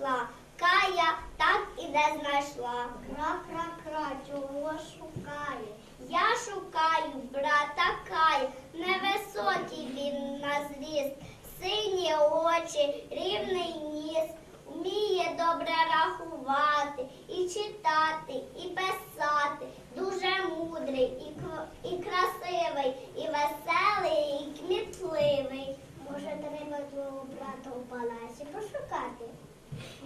знайшла. Кая так і не знайшла. Кра-кра-кра, чого шукає? Я шукаю брата Кая, невисокий він на зріст, сині очі, рівний ніс, вміє добре рахувати, і читати, і писати, дуже мудрий, і, і красивий, і веселий, і кмітливий. Може, треба твого брата у палаці пошукати?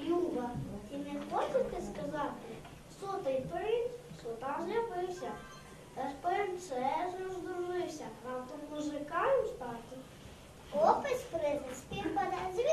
Люба, ти не хочете сказати, що той принц, що там з'явився, та з принцесою здружився, раптом музикантом стати. Хлопець принц співпаде, звідки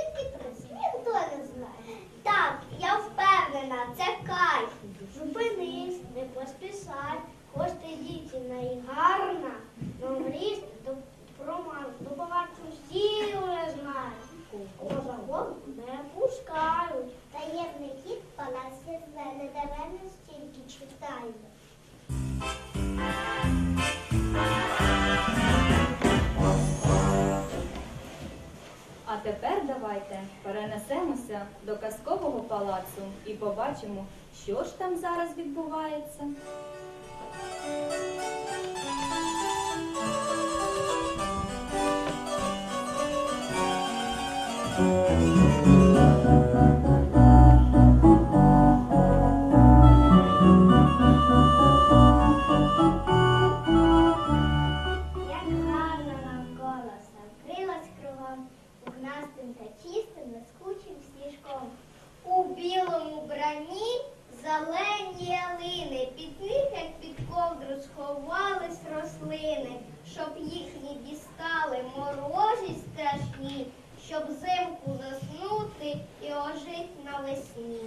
тепер давайте перенесемося до казкового палацу і побачимо, що ж там зараз відбувається. Як ялини, під них, як під ковдру, сховались рослини, щоб їх не дістали морожі страшні, щоб зимку заснути і ожить навесні.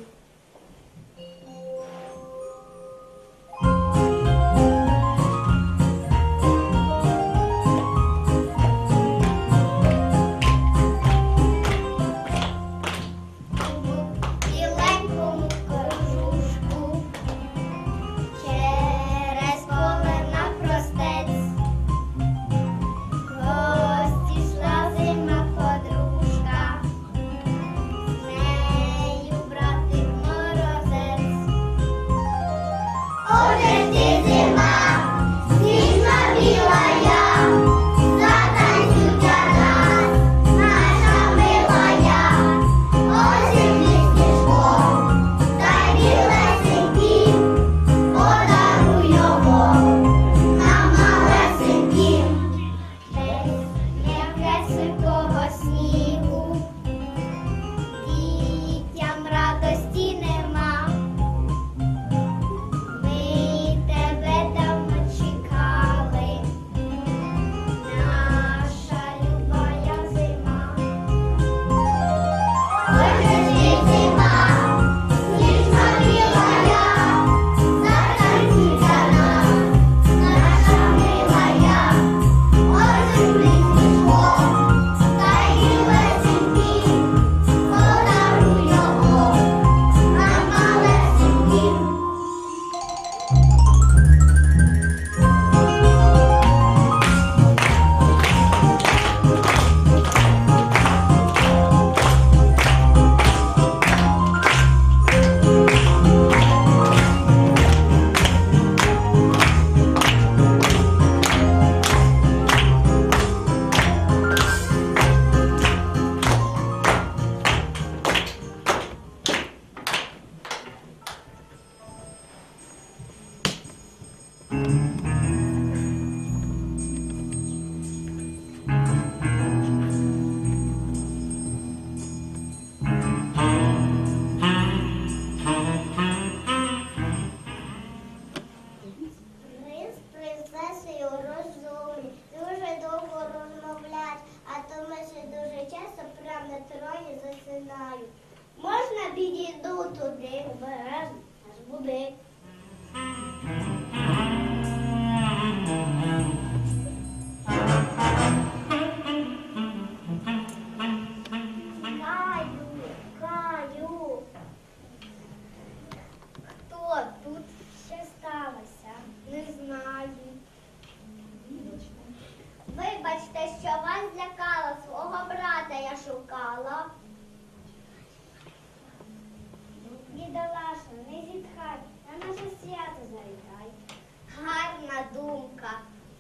Думка.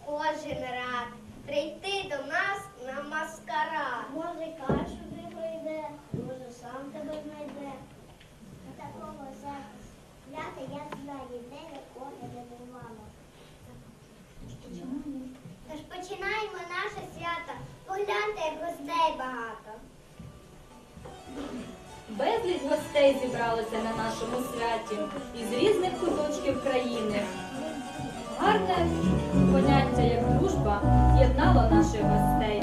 Кожен рад прийти до нас на маскарад. Може, каш сюди прийде, може сам тебе знайде. Такого зараз свята я знаю, де якого не бувало. Тож починаємо наше свято. Погляньте, як гостей багато. Безліч гостей зібралося на нашому святі із різних куточків країни. Гарне поняття, як дружба, з'єднало наших гостей.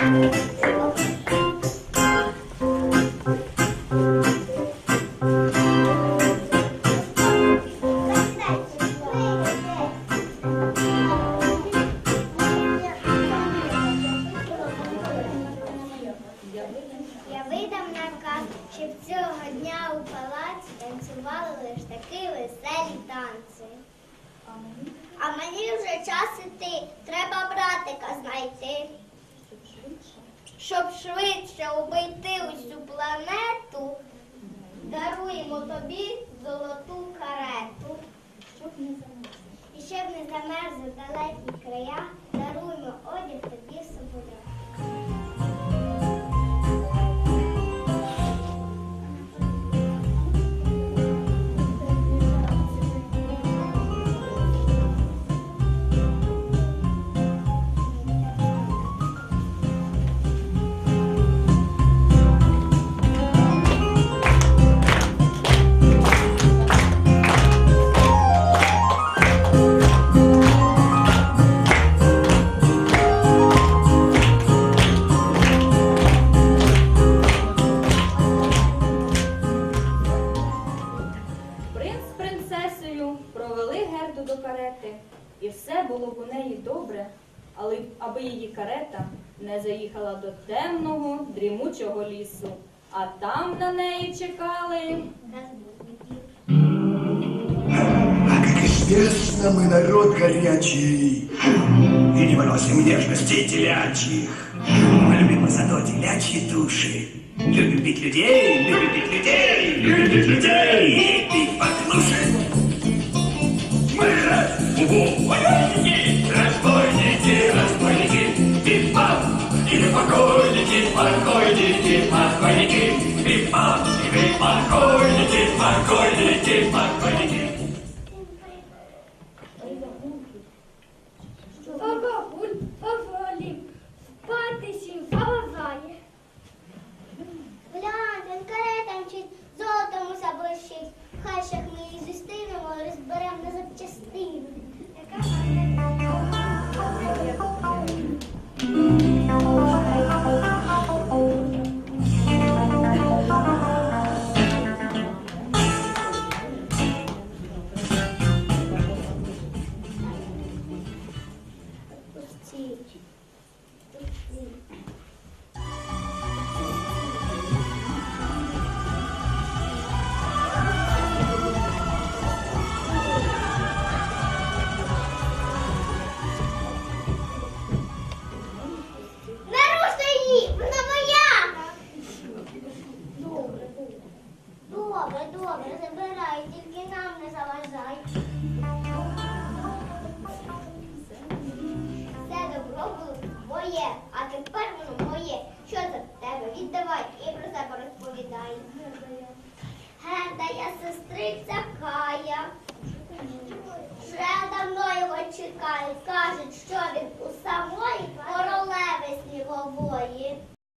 Я видам наказ, щоб цього дня у палаці танцювали лише такі веселі танці. А мені вже час іти, треба братика знайти. Щоб швидше обійти усю планету, даруємо тобі золоту карету. І щоб не замерзли далекі края, принцесою провели Герду до карети, і все було б у неї добре, але б- аби її карета не заїхала до темного, дрімучого лісу, а там на неї чекали. А как известно, мы народ горячий И не выносим нежностей телячьих Мы любим зато телячьи души Любить людей, любить людей, любить людей. И ты послушай. Мы разбойники, разбойники, разбойники. Пипап, или покойники, покойники, покойники. Пипап, или покойники. Я